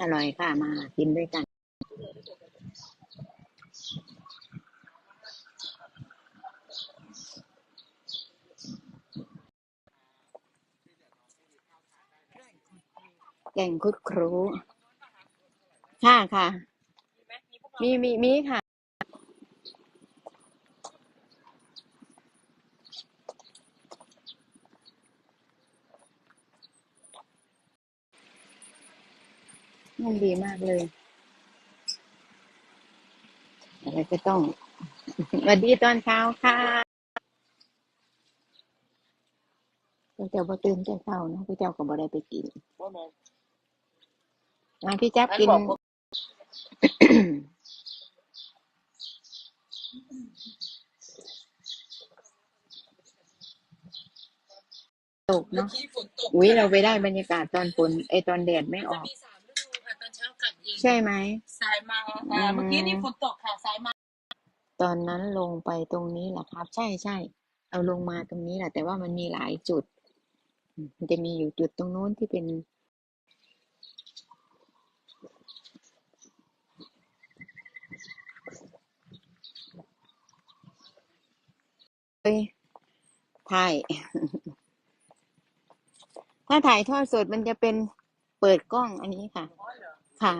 อร่อยค่ะมากินด้วยกัน แก่งคุดครู ค่ะค่ะ มีมีมีค่ะ มันดีมากเลย อะไรก็ต้องสวัสดีตอนเช้าค่ะพระเจ้าบ่ตื่นแต่เช้านะพระเจ้าก็บ่ได้ไปกินว่าแม่นมาพี่แจ๊บอันกินบอกผมตกเมื่อเนาะกี้ฝนตกอุ้ยเราไปได้บรรยากาศตอนฝนไอตอนแดดไม่อจะอก ใช่ไหมสายมาอ่าเมื่อกี้นี่ฝนตกค่ะสายมา ตอนนั้นลงไปตรงนี้แหละครับ ใช่ใช่เอาลงมาตรงนี้แหละแต่ว่ามันมีหลายจุด มันจะมีอยู่จุดตรงนู้นที่เป็นเอ้ยถ่าย ถ้าถ่ายทอดสดมันจะเป็นเปิดกล้องอันนี้ค่ะ ค่ะ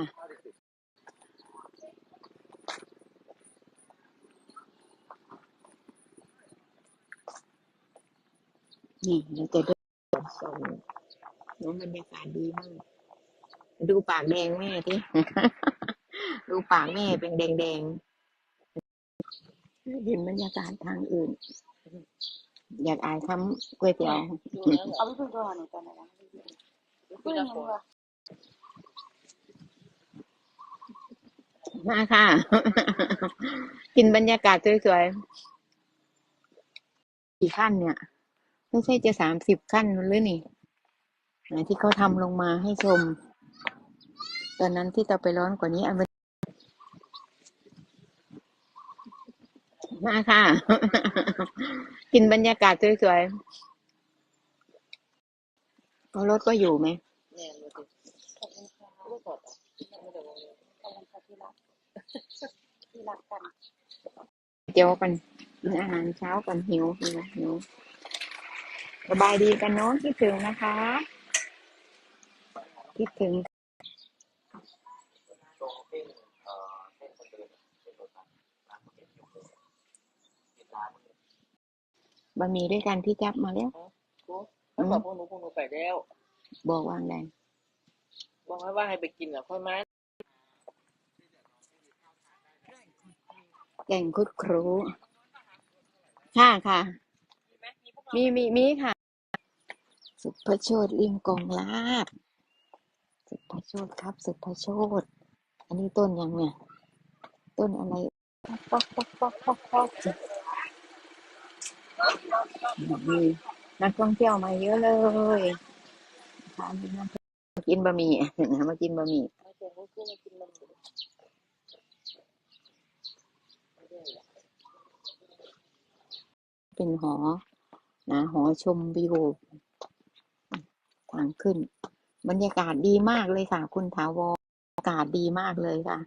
นี่เราจะเดินชมน้องบรรยากาศดีมาก ดูปากแดงแม่ที่ ดูปากแม่เป็นแดงๆเห็นบรรยากาศทางอื่น อยากอายทำก๋วยเตี๋ยวเอาไปเพิ่งก่อนหนูตอนนั้นเพิ่งยังวะ มาค่ะ กินบรรยากาศสวยๆกี่ขั้นเนี่ย ไม่ใช่จะสามสิบขั้นหรือนี่ไหนที่เขาทำลงมาให้ชม ตอนนั้นที่เราไปร้อนกว่านี้อันเป็นมาค่ะ กินบรรยากาศสวยๆรถก็อยู่ไหม แน่เลยขอบคุณค่ะไม่ถอดอะไม่ได้วงเลยขอบคุณค่ะที่รักที่ รักกัน เจียวกันกินอาหารเช้ากันหิวหิวหิวสบายดีกันเนาะคิดถึงนะคะคิดถึงตรงเส้นเอ่อเส้นคนเดินเส้นรถนะร้านมันเป็นอยู่เลยกินร้านบะหมี่ด้วยกันพี่จับมาแล้วกูแล้วบอกพวกหนูพวกหนูไปแล้ว บอกวางแดงบอกให้ว่าให้ไปกินอะค่อยมา แก่งคุดครู ค่ะค่ะ มีมีมีค่ะ สุภโชตลิมกองลาบ สุภโชตครับ สุภโชตอันนี้ต้นยังเนี่ย ต้นอะไรป๊อกป๊อกป๊อกป๊อกป๊อกมีนักท่องเที่ยวมาเยอะเลยนักท่องเที่ยวมากินบะหมี่มากินบะหมี่ ไม่ เป็นหอนะหอชมวิวทางขึ้น บรรยากาศดีมากเลยค่ะ คุณถาวรอากาศดีมากเลยค่ะ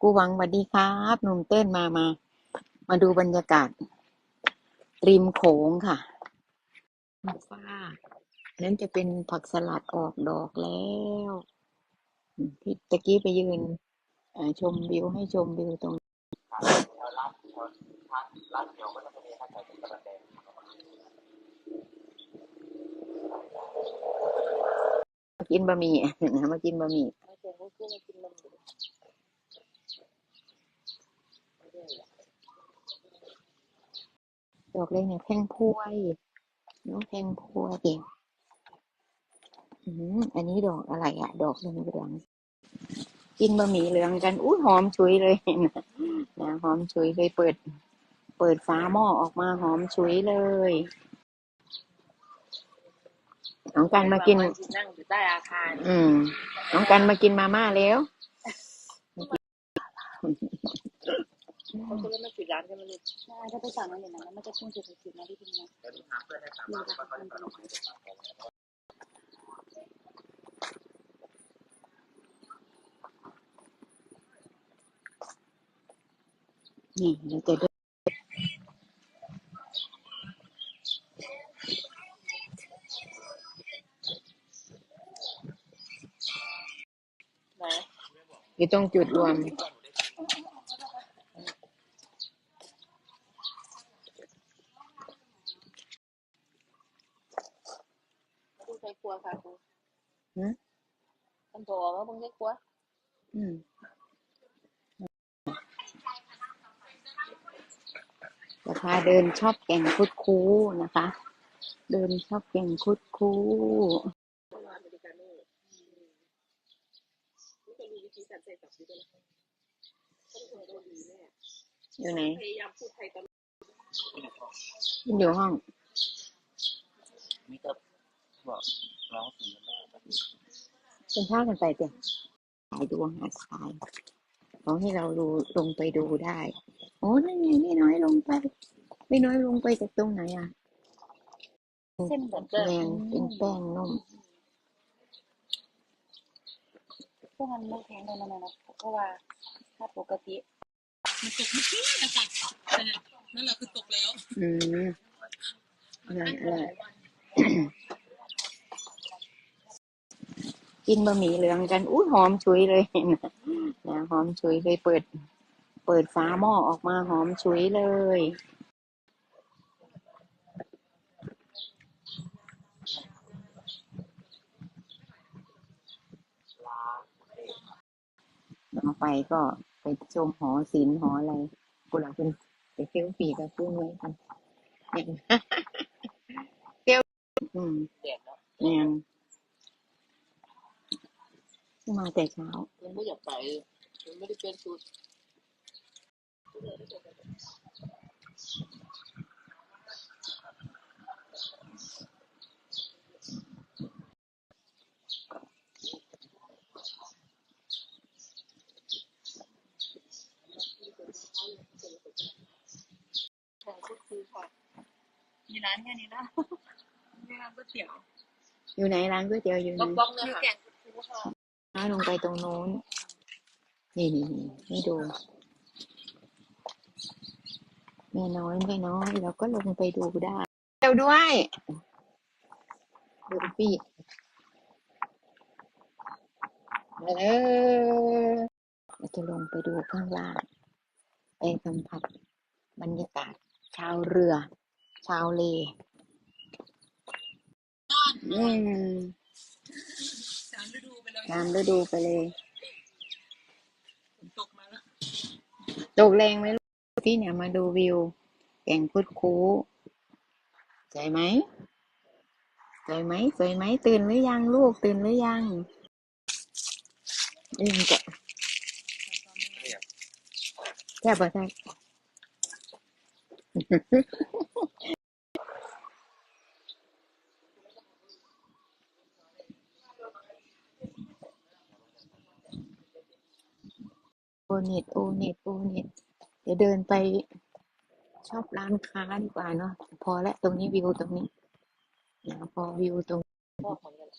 กูหวังสวัสดีครับหนุ่มเต้นมามา มาดูบรรยากาศริมโขงค่ะฟ้านั้นจะเป็นผักสลัดออกดอกแล้ว ที่ตะกี้ไปยืนชมวิวให้ชมวิวตรงร้านเดียวก็จะมีร้านขายกระแดง มา กินบะหมี่มากินบะหมี่ไม่เจอกอยู่ดอกเล็กเนี่ยแพงพวยน้องแพงพวยเองอืมอันนี้ดอกอะไรอะดอกเหลืองเรืองกินบะหมี่เหลืองกันอุ้ยหอมฉุยเลยนะนะหอมฉุยเลยเปิด เปิดฝาหม้อออกมาหอมฉุยเลย น้องกันมากิน นั่งอยู่ใต้อาคาร อืม น้องกันมากินมาม่าแล้วเขาจะเล่นมาสิบร้านใช่ไหมลูกใช่ถ้าไปสั่งมาอย่างนั้นมันจะพุ่งจุดสิบนะที่จริงนะนี่เราจะ อยู่ตรงจุดรวมกูใช้ครัวค่ะกูหืมท่านบอกว่ามึงใช้ครัวอืมจะพาเดินชอบแก่งคุดคูนะคะ เดินชอบแก่งคุดคู มาอเมริกาโน่นี่จะมีวิธีการ ใส่ตับด้วยนะต้องทำตัวดีแน่อยู่ไหน พยายามพูดไทยตลอดมันอยู่ห้องนี่ก็บอกร้องสีได้เป็นท่ากันไปเดี๋ยวถ่ายดวงหาทายเขาให้เราดูลงไปดูได้ โอ้นั่นไงนี่น้อยลงไป ไม่น้อยลงไปจากตรงไหนอะเส้นแบบแป้งเป็นแป้งนุ่ม พ วกมันไม่แข็งเลยนะนะเพราะว่าถ้าปกติมันตกไม่ขึ้นนะคะนั่นแหละคือตกแล้ว อืมอร่อยอร่อยกินบะหมี่เหลืองกันอุ้ยหอมฉุยเลยนะนะหอมฉุยเลยเปิด เปิดฝาหม้อออกมาหอมฉุยเลย ต่อไปก็ไปชมหอศิลป์หออะไรกูหลังเป็นไปเซลฟี่กับกูไว้กันเนี่ยเซลอืมแดดแล้วแนนมาแต่เช้ามันไม่อยากไปมันไม่ได้เป็นสูตร ของก็คือค่ะ มี ร้านแค่นี้นะมีร้านก๋วยเตี๋ยวอยู่ไหนร้านก๋วยเตี๋ยวอยู่ไหนบ้องๆเนี่ยค่ะแกงคือค่ะน้าลงไปตรงโน้น นี่นี่นี่ให้ดูแม่น้อยแม่น้อยเราก็ลงไปดูได้เดี๋ยวด้วยดูพี่มาเลยเราจะลงไปดูข้างล่างไปสัมผัสบรรยากาศชาวเรือ ชาวเลอืมสามฤดูไปเลยตามฤดูไปเลยตกมาแล้วตกแรงไหมลูกพี่เนี่ยมาดูวิวแก่งคุดคูสวยไหมสวยไหมสวยไหมตื่นหรือยังลูกตื่นหรือยังยังจะแค่บปะใช่ โอเน็ตโอเน็ตโอเน็ตเดี๋ยวเดินไปชอบร้านค้าดีกว่าเนาะพอแล้วตรงนี้วิวตรงนี้เดี๋ยวพอวิวตรงพ่อของเนี่ย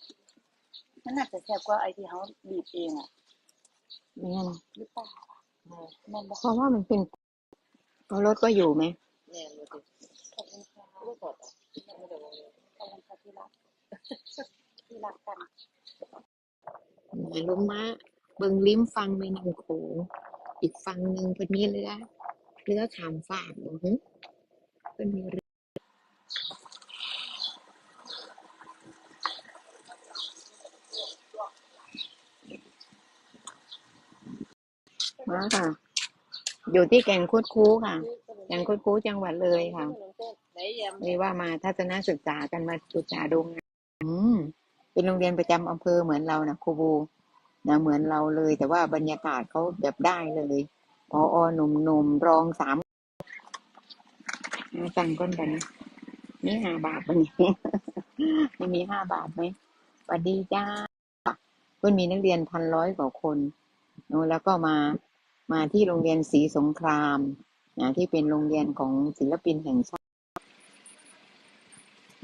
มันน่าจะแซ่บกว่าไอที่เขาบีบเองอะนี้นะหรือเปล่าแม่นบอกเพราะว่ามันเป็นก็รถก็อยู่ไหม แน่เลยสิขอบคุณค่ะไม่ถอดอะไม่ได้วงเลยขอบคุณค่ะที่รักที่รักกันหมายลงมาเบิงลิ้มฟังแม่นำโขงอีกฝั่งหนึ่งเพิ่นมีเรือเรือขามฟากบ่ฮึเพิ่นมีเรือมาค่ะ อยู่ที่แก่งคุดคูค่ะ แก่งคุดคูจังหวัดเลยค่ะไหนยำเรียกว่ามาทัศนศึกษากันมาศึกษาดูงานอืมเป็นโรงเรียนประจำอำเภอเหมือนเรานะครูบูนะเหมือนเราเลย แต่ว่าบรรยากาศเขาแบบได้เลยพอหนุ่มหนุ่มๆรองสามมาสั่งก้นกันนะนี่ห้าบาทปะเนี่ยไม่มีห้าบาทไหมสวัสดีจ้าเพื่อนมีนักเรียนพันร้อยกว่าคนเนอะแล้วก็มามาที่โรงเรียนศรีสงคราม นะที่เป็นโรงเรียนของศิลปินแห่งชาติ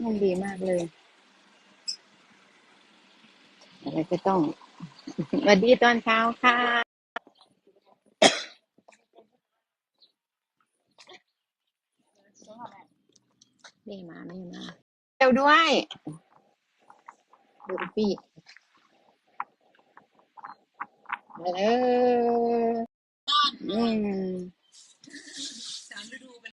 มันดีมากเลยอะไรก็ต้องสวัสดีตอนเช้าค่ะช่วยค่มาแม่มาเร็วด้วยดูพี่มาเลยอืม